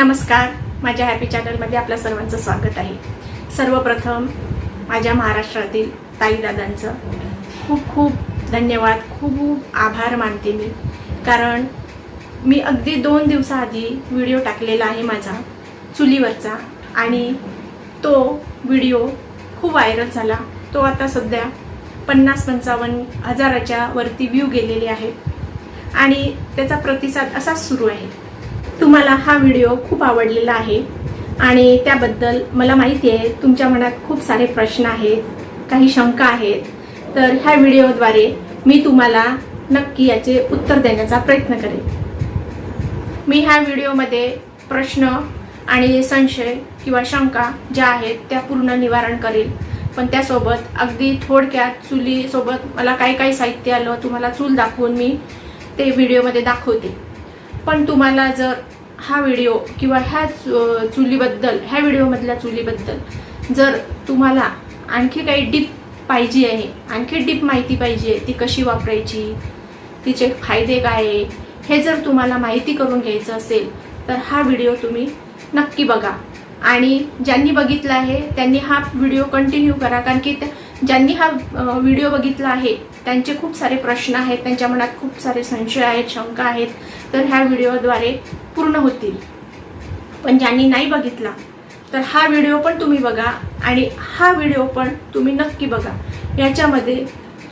नमस्कार. माझ्या हॅपी चॅनलमध्ये आपल्या सर्वांचं स्वागत आहे. सर्वप्रथम माझ्या महाराष्ट्रातील ताईदादांचं खूप खूप धन्यवाद खूप खूप आभार मानते मी. कारण मी अगदी दोन दिवसाआधी व्हिडिओ टाकलेला आहे माझा चुलीवरचा. आणि तो व्हिडिओ खूप व्हायरल झाला. तो आता सध्या पन्नास पंचावन्न हजाराच्या वरती व्ह्यू गेलेले आहेत. आणि त्याचा प्रतिसाद असाच सुरू आहे. तुम्हाला हा व्हिडिओ खूप आवडलेला आहे. आणि त्याबद्दल मला माहिती आहे तुमच्या मनात खूप सारे प्रश्न आहेत काही शंका आहेत. तर ह्या व्हिडिओद्वारे मी तुम्हाला नक्की याचे उत्तर देण्याचा प्रयत्न करेन. मी ह्या व्हिडिओमध्ये प्रश्न आणि संशय किंवा शंका ज्या आहेत त्या पूर्ण निवारण करेल. पण त्यासोबत अगदी थोडक्यात चुलीसोबत मला काही काही साहित्य आलं तुम्हाला चूल दाखवून मी ते व्हिडिओमध्ये दाखवते. पण तुम्हाला जर हा व्हिडिओ किंवा ह्या चु- चुलीबद्दल ह्या व्हिडिओमधल्या चुलीबद्दल जर तुम्हाला आणखी काही डीप पाहिजे आहे आणखी डीप माहिती पाहिजे ती कशी वापरायची तिचे फायदे काय आहे हे जर तुम्हाला माहिती करून घ्यायचं असेल तर हा व्हिडिओ तुम्ही नक्की बघा. आणि ज्यांनी बघितला आहे त्यांनी हा व्हिडिओ कंटिन्यू करा कारण की त्या- ज्यांनी हा व्हिडिओ बघितला आहे त्यांचे खूप सारे प्रश्न आहेत त्यांच्या मनात खूप सारे संशय आहेत शंका आहेत. तर ह्या व्हिडिओद्वारे पूर्ण होतील. पण ज्यांनी नाही बघितला तर हा व्हिडिओ पण तुम्ही बघा आणि हा व्हिडिओ पण तुम्ही नक्की बघा. याच्यामध्ये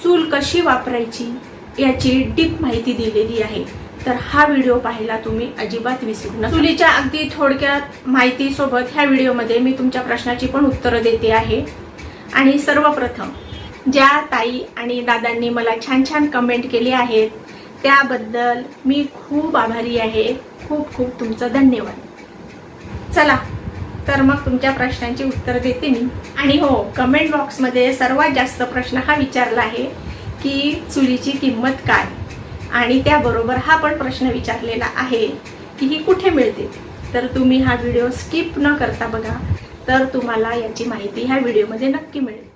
चूल कशी वापरायची याची डीप माहिती दिलेली आहे. तर हा व्हिडिओ पाहायला तुम्ही अजिबात विसरू नका. चुलीच्या अगदी थोडक्यात माहितीसोबत ह्या व्हिडिओमध्ये मी तुमच्या प्रश्नाची पण उत्तरं देते आहे. आणि सर्वप्रथम ज्या ताई आणि दादांनी मला छान छान कमेंट केली आहेत त्याबद्दल मी खूप आभारी आहे. खूप खूप तुमचं धन्यवाद. चला तर मग तुमच्या प्रश्नांची उत्तर देते मी. आणि हो कमेंट बॉक्समध्ये सर्वात जास्त प्रश्न हा विचारला आहे की चुलीची किंमत काय? आणि त्याबरोबर हा पण प्रश्न विचारलेला आहे की ही कुठे मिळते? तर तुम्ही हा व्हिडिओ स्किप न करता बघा. तर तुम्हाला याची माहिती ह्या व्हिडिओमध्ये नक्की मिळेल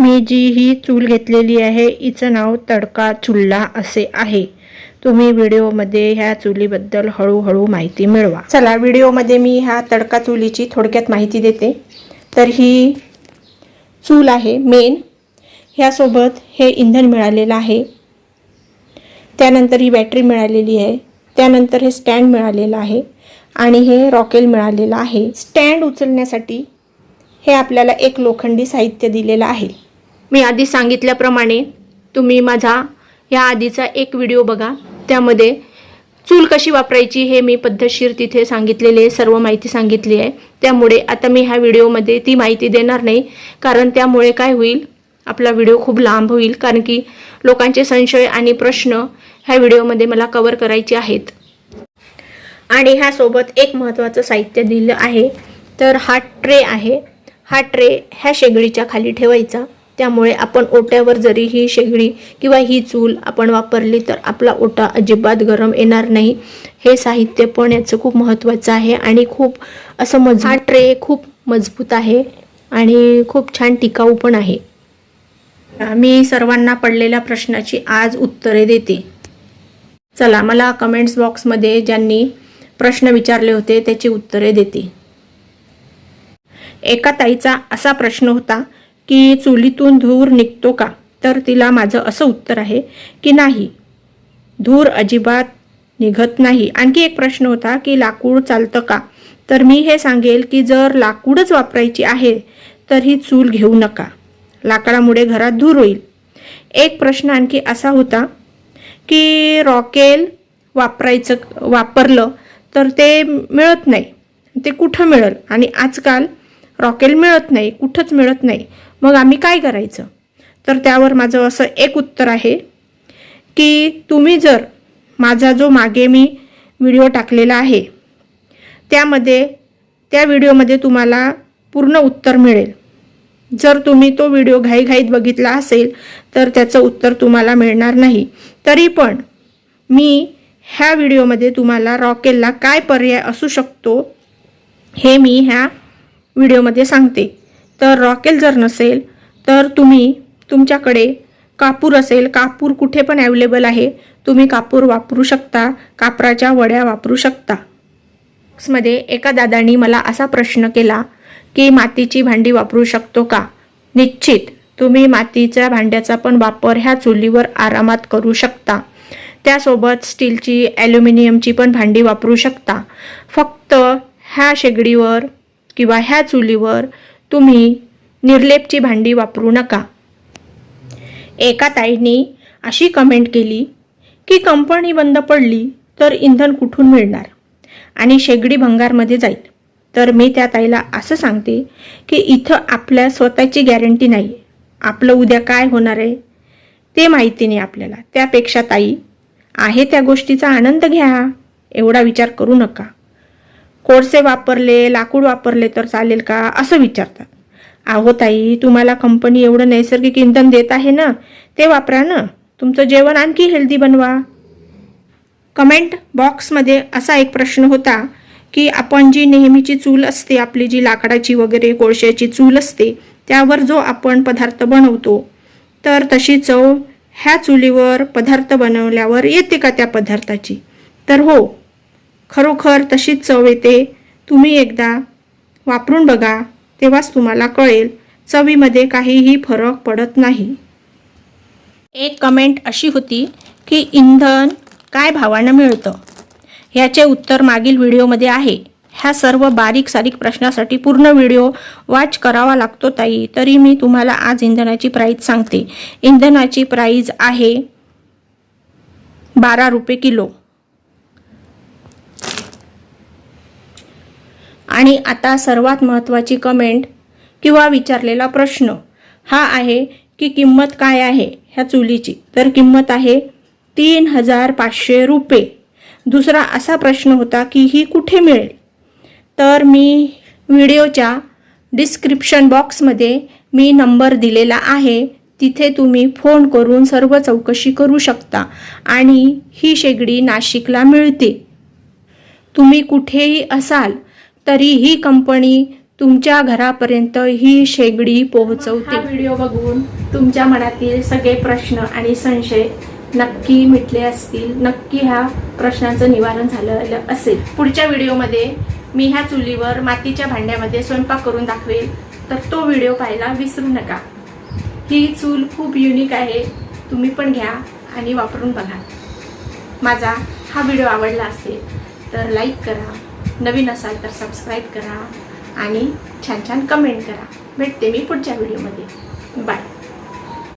मी जी ही चूल घेतलेली आहे. हिचं नाव तडका चुल्ला असे आहे. तुम्ही व्हिडिओमध्ये ह्या चुलीबद्दल हळूहळू माहिती मिळवा. चला व्हिडिओमध्ये मी ह्या तडका चुलीची थोडक्यात माहिती देते. तर ही चूल आहे मेन. ह्यासोबत हे इंधन मिळालेलं आहे. त्यानंतर ही बॅटरी मिळालेली आहे. त्यानंतर हे स्टँड मिळालेलं आहे आणि हे रॉकेल मिळालेलं आहे. स्टँड उचलण्यासाठी हे आपल्याला एक लोखंडी साहित्य दिलेलं आहे. मी आधी सांगितल्याप्रमाणे तुम्ही माझा या आधीचा एक व्हिडिओ बघा. त्यामध्ये चूल कशी वापरायची हे मी पद्धतशीर तिथे सांगितलेले सर्व माहिती सांगितली आहे. त्यामुळे आता मी ह्या व्हिडिओमध्ये ती माहिती देणार नाही कारण त्यामुळे काय होईल आपला व्हिडिओ खूप लांब होईल कारण की लोकांचे संशय आणि प्रश्न ह्या व्हिडिओमध्ये मला कवर करायचे आहेत. आणि ह्यासोबत एक महत्त्वाचं साहित्य दिलं आहे. तर हा ट्रे आहे. हा ट्रे ह्या शेगडीच्या खाली ठेवायचा. त्यामुळे आपण ओट्यावर जरी ही शेगडी किंवा ही चूल आपण वापरली तर आपला ओटा अजिबात गरम येणार नाही. हे साहित्य पण याचं खूप महत्त्वाचं आहे आणि खूप असं मज हा ट्रे खूप मजबूत आहे आणि खूप छान टिकाऊ पण आहे. मी सर्वांना पडलेल्या प्रश्नाची आज उत्तरे देते. चला मला कमेंट्स बॉक्समध्ये ज्यांनी प्रश्न विचारले होते त्याची उत्तरे देते. एका ताईचा असा प्रश्न होता की चुलीतून धूर निघतो का? तर तिला माझं असं उत्तर आहे की नाही. धूर अजिबात निघत नाही. आणखी एक प्रश्न होता की लाकूड चालतं का? तर मी हे सांगेल की जर लाकूडच वापरायची आहे तर ही चूल घेऊ नका. लाकडामुळे घरात धूर होईल. एक प्रश्न आणखी असा होता की रॉकेल वापरायचं वापरलं तर ते मिळत नाही. ते कुठं मिळेल? आणि आजकाल रॉकेल मिळत नाही कुठंच मिळत नाही. मग आम्ही काय करायचं? तर त्यावर माझं असं एक उत्तर आहे की तुम्ही जर माझा जो मागे मी व्हिडिओ टाकलेला आहे त्यामध्ये त्या व्हिडिओमध्ये तुम्हाला पूर्ण उत्तर मिळेल. जर तुम्ही तो व्हिडिओ घाईघाईत बघितला असेल तर त्याचं उत्तर तुम्हाला मिळणार नाही. तरी पण मी ह्या व्हिडिओमध्ये तुम्हाला रॉकेलला काय पर्याय असू शकतो हे मी ह्या व्हिडिओमध्ये सांगते. तर रॉकेल जर नसेल तर तुम्ही तुमच्याकडे कापूर असेल कापूर कुठे पण अवेलेबल आहे तुम्ही कापूर वापरू शकता कापराच्या वड्या वापरू शकता. मध्ये एका दादानी मला असा प्रश्न केला की मातीची भांडी वापरू शकतो का? निश्चित तुम्ही मातीच्या भांड्याचा पण वापर ह्या चुलीवर आरामात करू शकता. त्यासोबत स्टीलची ॲल्युमिनियमची पण भांडी वापरू शकता. फक्त ह्या शेगडीवर किंवा ह्या चुलीवर तुम्ही निर्लेपची भांडी वापरू नका. एका ताईंनी अशी कमेंट केली की कंपनी बंद पडली तर इंधन कुठून मिळणार? आणि शेगडी भंगारमध्ये जाईल. तर मी त्या ताईला असं सांगते की इथं आपल्या स्वतःची गॅरंटी नाही आहे आपलं उद्या काय होणार आहे ते माहिती नाही आपल्याला. त्यापेक्षा ताई आहे त्या गोष्टीचा आनंद घ्या. एवढा विचार करू नका. कोळसे वापरले लाकूड वापरले तर चालेल का? असं विचारतात. आहो ताई तुम्हाला कंपनी एवढं नैसर्गिक इंधन देत आहे ना ते वापरा ना. तुमचं जेवण आणखी हेल्दी बनवा. कमेंट बॉक्समध्ये असा एक प्रश्न होता की आपण जी नेहमीची चूल असते आपली जी लाकडाची वगैरे कोळशाची चूल असते त्यावर जो आपण पदार्थ बनवतो तर तशी चव ह्या चुलीवर पदार्थ बनवल्यावर येते का त्या पदार्थाची? तर हो खरोखर तशीच चव येते? तुम्ही एकदा वापरून बघा तेव्हाच तुम्हाला कळेल. चवीमध्ये काहीही फरक पडत नाही. एक कमेंट अशी होती की इंधन काय भावानं मिळतं? ह्याचे उत्तर मागील व्हिडिओमध्ये आहे. ह्या सर्व बारीक सारीक प्रश्नासाठी पूर्ण व्हिडिओ वॉच करावा लागतो ताई तरी मी तुम्हाला आज इंधनाची प्राईज सांगते. इंधनाची प्राईज आहे बारा रुपये किलो. आणि आता सर्वात महत्त्वाची कमेंट किंवा विचारलेला प्रश्न हा आहे की किंमत काय आहे ह्या चुलीची. तर किंमत आहे तीन हजार पाचशे रुपये. दुसरा असा प्रश्न होता की ही कुठे मिळेल? तर मी व्हिडिओच्या डिस्क्रिप्शन बॉक्समध्ये मी नंबर दिलेला आहे. तिथे तुम्ही फोन करून सर्व चौकशी करू शकता आणि ही शेगडी नाशिकला मिळते. तुम्ही कुठेही असाल तरी ही कंपनी तुमच्या घरापर्यंत ही शेगडी पोहोचवते. व्हिडिओ बघून तुमच्या मनातील सगळे प्रश्न आणि संशय नक्की मिटले असतील नक्की ह्या प्रश्नांचं निवारण झालेलं असेल. पुढच्या व्हिडिओमध्ये मी ह्या चुलीवर मातीच्या भांड्यामध्ये स्वयंपाक करून दाखवेल तर तो व्हिडिओ पाहायला विसरू नका. ही चूल खूप युनिक आहे तुम्ही पण घ्या आणि वापरून बघा. माझा हा व्हिडिओ आवडला असेल तर लाईक करा. नवीन असाल तर सबस्क्राईब करा आणि छान छान कमेंट करा. भेटते मी पुढच्या व्हिडिओमध्ये बाय